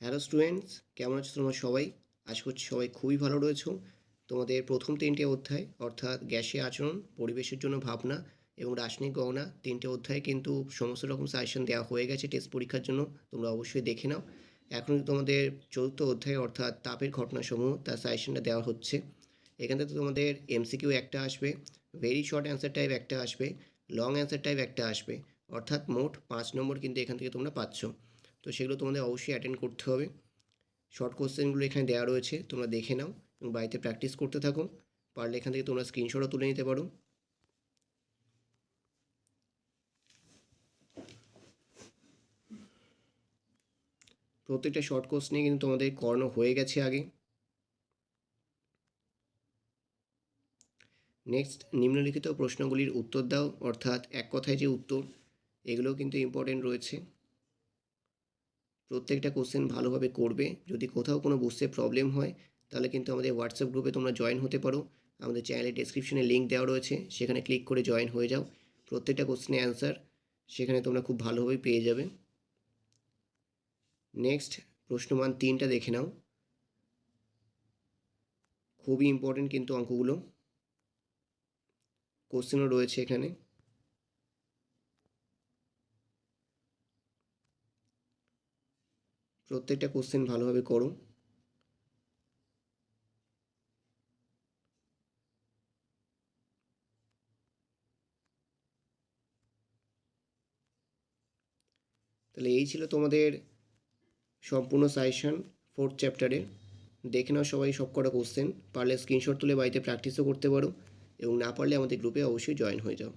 Hello students কেমন আছো তোমরা সবাই? আশা করছি সবাই খুবই ভালো রয়েছো। তোমাদের প্রথম তিনটে অধ্যায়, অর্থাৎ গ্যাসীয় আচরণ, পরিবেশের জন্য ভাবনা এবং রাসায়নিক গণনা তিনটে অধ্যায় কিন্তু সমস্ত রকম সাজেশন দেওয়া হয়ে গেছে টেস্ট পরীক্ষার জন্য। তোমরা অবশ্যই দেখে নাও। এখন তোমাদের চতুর্থ অধ্যায়, অর্থাৎ তাপের ঘটনাসমূহ, তার সাজেশনটা দেওয়া হচ্ছে। এখান থেকে তোমাদের এমসিকিউ একটা আসবে ভেরি শর্ট অ্যান্সার টাইপ একটা আসবে লং অ্যান্সার টাইপ একটা আসবে, অর্থাৎ মোট পাঁচ নম্বর কিন্তু এখান থেকে তোমরা পাচ্ছ। তো সেগুলো তোমাদের অবশ্যই অ্যাটেন্ড করতে হবে। শর্ট কোশ্চেনগুলো এখানে দেওয়া রয়েছে, তোমরা দেখে নাও এবং বাড়িতে প্র্যাকটিস করতে থাকো। পারলে এখান থেকে তোমরা স্ক্রিনশটও তুলে নিতে পারো। প্রত্যেকটা শর্ট কোশ্চেনে কিন্তু তোমাদের কর্ণ হয়ে গেছে আগে। নেক্সট নিম্নলিখিত প্রশ্নগুলির উত্তর দাও, অর্থাৎ এক কথায় যে উত্তর, এগুলোও কিন্তু ইম্পর্টেন্ট রয়েছে। প্রত্যেকটা কোশ্চেন ভালোভাবে করবে। যদি কোথাও কোনো বুঝতে প্রবলেম হয়, তাহলে কিন্তু আমাদের হোয়াটসঅ্যাপ গ্রুপে তোমরা জয়েন হতে পারো। আমাদের চ্যানেলের ডেসক্রিপশনে লিঙ্ক দেওয়া রয়েছে। সেখানে ক্লিক করে জয়েন হয়ে যাও। প্রত্যেকটা কোশ্চেনের অ্যান্সার সেখানে তোমরা খুব ভালোভাবে পেয়ে যাবে। নেক্সট প্রশ্নমান তিনটা দেখে নাও। খুবই ইম্পর্টেন্ট কিন্তু অঙ্কগুলো। কোশ্চেনও রয়েছে এখানে। প্রত্যেকটা কোশ্চেন ভালোভাবে করো। তাহলে এই ছিল তোমাদের সম্পূর্ণ সাজেশন ফোর্থ চ্যাপ্টারের দেখে নাও সবাই সব কটা কোশ্চেন পারলে স্ক্রিনশট তুলে বাড়িতে প্র্যাকটিসও করতে পারো এবং না পারলে আমাদের গ্রুপে অবশ্যই জয়েন হয়ে যাও।